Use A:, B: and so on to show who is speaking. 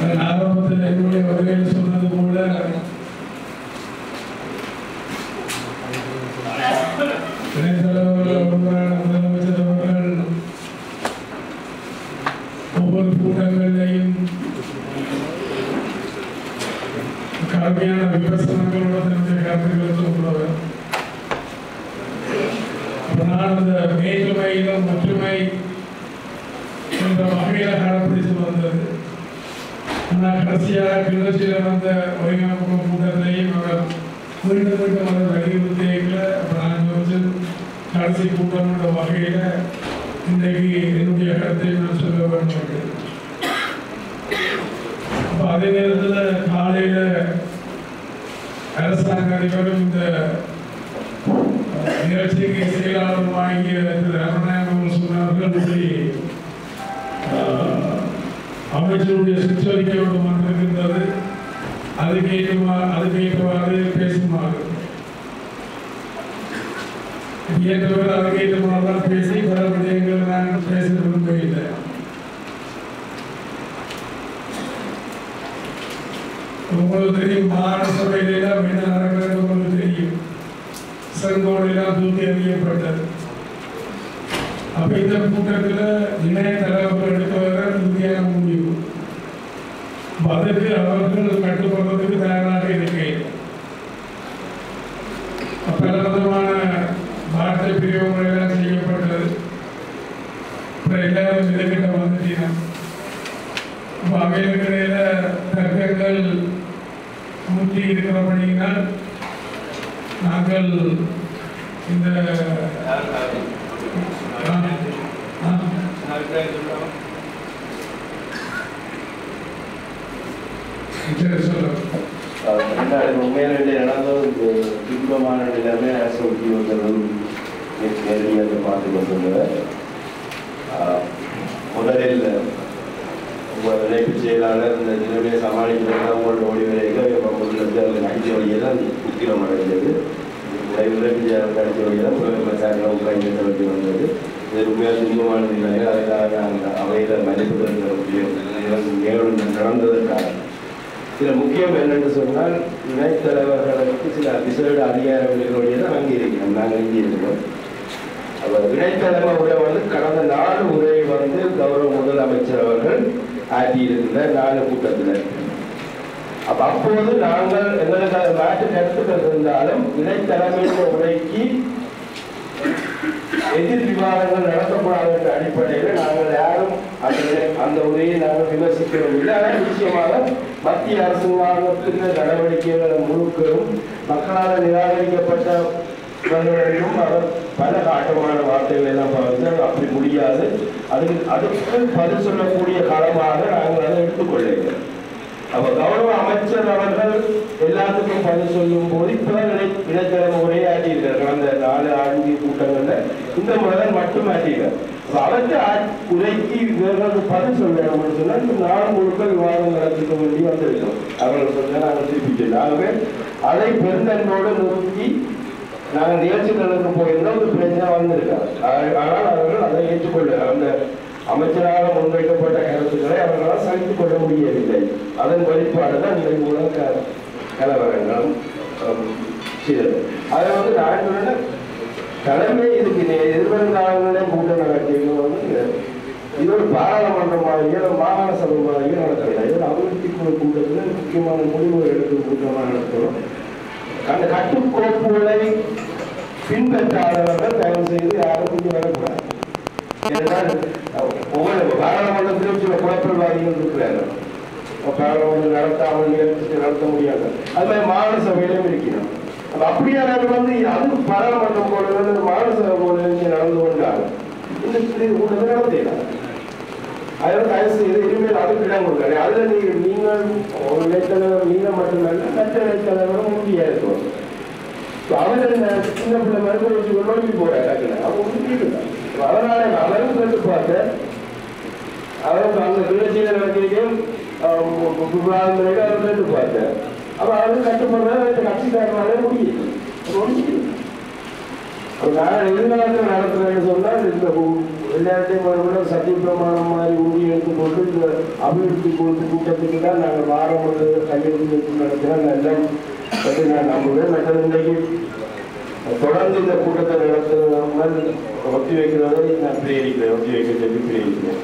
A: ஆரம்பத்தில் என்னுடைய வகையில் சொன்னது போல. முதலமைச்சர் அவர்கள் ஒவ்வொரு கூட்டங்களிலையும் கடுமையான விமர்சனங்களோட தன்னுடைய கருத்துக்களை சொல்றவர் நான் அந்த ஒற்றுமை என்ற வகையில் கடைப்பிடித்து வந்தது. ஆனால் கடைசியாக கிளர்ச்சியில் வந்த ஒருங்கிணைப்பு கூட்டத்திலையும் அவர் மீண்டும் மீண்டும் அப்போ நான் யோசிச்சு கடைசி கூட்டம் வகையில் இன்றைக்கு என்னுடைய கருத்தை நான் சொல்ல வேண்டும் அப்போ அதே நேரத்தில் காலையில் அரசாங்க அதிபரும் இந்த நிகழ்ச்சிக்கு நிகழ்ச்சிக்கு வாங்கிய திரு அமைச்சருடைய சுற்றறிக்கையோடு வந்திருக்கின்றது அதுக்கு ஏற்றமா அதுக்கு பேசுமாறு. ஏற்றவர் அதுக்கு தான் பேசி பல விடயங்கள் நான் பேச விரும்பவில்லை. உங்களுக்கு தெரியும் மாகாண சபையிலாம் என்ன நடக்கிறது உங்களுக்கு தெரியும். செங்கோடெல்லாம் தூக்கி எறியப்பட்டது. அப்ப இந்த கூட்டத்தில் இணைய தர்க்கங்கள் மூட்டி இருக்கிறபடியினால் நாங்கள் இந்த
B: உண்மையிலே நடந்தது நிலைமை அரசு உத்தியோகர்களும் நேரடியாக பார்த்து முதலில் உங்கள் இணைப்பு செயலாளர் இந்த நிலைமையை சமாளிக்கிறது உங்களோட ஓடி வரையில மக்களுக்கு அவங்க நடித்த வழியை தான் உத்திரம் அடைந்தது உழைப்பு செயலாளர் நடித்த வழியை தான் முதலமைச்சர் உட்கார்ந்து வந்தது இது உண்மையாக துன்பமான நிலை அதுக்காக அந்த அவையில் மதிப்பு மேலும் நடந்ததற்காக சில முக்கியம் என்னென்று சொன்னால் இணைத்தலைவர்களுக்கு சில விசேட அதிகாரங்களுடைய தான் அங்கே இருக்கிறோம் நாங்கள் இங்கே இருக்கிறோம். அவர் இணைத்தலைமை உரை வந்து கடந்த நாலு உரை வந்து கௌரவ முதலமைச்சர் அவர்கள் ஆற்றியிருக்கிற நாலு கூட்டத்தினர் அப்ப அப்போது நாங்கள் எங்களுக்கு அது மாற்று கருத்துக்கள் இருந்தாலும் இணைத்தலைமையின் உரைக்கு எதிர் விவாதங்கள் நடத்தக்கூடாது என்ற அடிப்படையில் நாங்கள் யாரும் அந்த அந்த உரையை நாங்கள் விமர்சிக்கிறோம் இல்லை ஆனால் நிச்சயமாக மத்திய அரசாங்கத்தின் நடவடிக்கைகள் முழுக்களும் மக்களால் நிராகரிக்கப்பட்ட இவர்களிடம் அவர் பல காட்டமான வார்த்தைகள் எல்லாம் பார்த்து அப்படி முடியாது. அதுக்கு அதுக்கு பதில் சொல்லக்கூடிய காலமாக நாங்கள் அதை எடுத்துக்கொள்ளுங்கள் அப்ப கௌரவ அமைச்சர் அவர்கள் எல்லாத்துக்கும் பதில் சொல்லும் போது இப்பதான் இடைத்தரம் உரையாற்றி உரையாற்றியிருக்கார் கடந்த நாலு ஆண்டு கூட்டங்கள்ல இந்த முறை மட்டும் ஆற்றியிருக்கார் அவற்றை உரைக்கு இவர்களுக்கு பதில் சொல்லணும்னு சொன்னால் இந்த நாள் முழுக்க விவாதம் நடத்திக்க வேண்டி வந்திருக்கோம் அவர்கள் சொன்னால் நாங்கள் திருப்பிச்சோம் ஆகவே அதை பெருந்தன்னோடு நிறுத்தி நாங்கள் நிகழ்ச்சிகளுக்கு போயிருந்தோம் ஒரு பிரச்சனை வந்திருக்காங்க ஆனால் அவர்கள் அதை ஏற்றுக்கொள்ள அந்த அமைச்சராக முன்வைக்கப்பட்ட கருத்துக்களை அவர்களால் சகித்துக் கொள்ள முடியவில்லை. அதன் வெளிப்பாடு தான் இந்த மூலம் கலவரங்களும் செய்தது அதை வந்து நான் சொன்னேன் தலைமை இதுக்கு நே- எதிர்வருங்காலங்களே கூட்டம் நடத்தியது வந்து இது ஒரு பாராளுமன்றம் மாதிரியோ மாகாண சபை மாதிரியோ நடத்தவில்லை. இது அபிவிருத்தி குழு கூட்டத்தில் முக்கியமான முடிவுகள் எடுக்கும் கூட்டமாக நடத்துகிறோம் அந்த கட்டுக்கோப்புகளை பின்பற்றாதவர்கள் தயவு செய்து யாரும் இங்கே வரக்கூடாது. ஏனென்றால் ஒவ்வொரு பாராளுமன்றத்திலும் சில குழப்பவாதிகள் இருக்கிறார்கள். பாராளுமன்றம் நடத்தாமல் நிகழ்ச்சி நடத்த முடியாது. அது மாதிரி மாநில சபையிலும் இருக்கிறோம். அப்படியானவர்கள் வந்து அது பாராளுமன்றம் போல மாநில சபை போல நடந்து கொண்டால் இந்த இந்த நடத்தினார் அதனால தயவு செய்து இனிமேல் அதுக்கு இடம் கொடுக்காது. அதுல நீங்க நீங்கள் ஒரு இடைத்தலைவர் நீங்க மட்டுமல்ல மற்ற இடைத்தலைவரும் முடியாது இருக்கும் சின்ன பிள்ளை மருந்து வச்சு நோக்கி போறாரு டக்குனு அவங்க உறுதியிருந்தார் அதனால அவரும் பார்த்தேன் அவரும் அந்த நிகழ்ச்சியில விவாதம் அவர் கேட்டு பார்த்தேன் அவரும் கட்டுப்படுறது நான் எதிர்காலத்தில் நடத்துறேன்னு சொன்னால் இந்த எல்லாத்தையும் சத்திய பிரமாணம் மாதிரி உறுதி எடுத்து போட்டு இந்த அபிவிருத்தி கொடுத்து கூட்டத்துக்கு தான் நாங்கள் வாரம் கையெழுத்து வச்சு நடத்தினா எல்லாம் பற்றி நான் நம்புவேன் மற்றது இன்றைக்கு தொடர்ந்து இந்த கூட்டத்தை நடத்துறது ஒத்தி வைக்கிறதை நான் பிரேரிக்கிறேன் ஒத்தி வைக்க சொல்லி பிரேரிக்கிறேன்.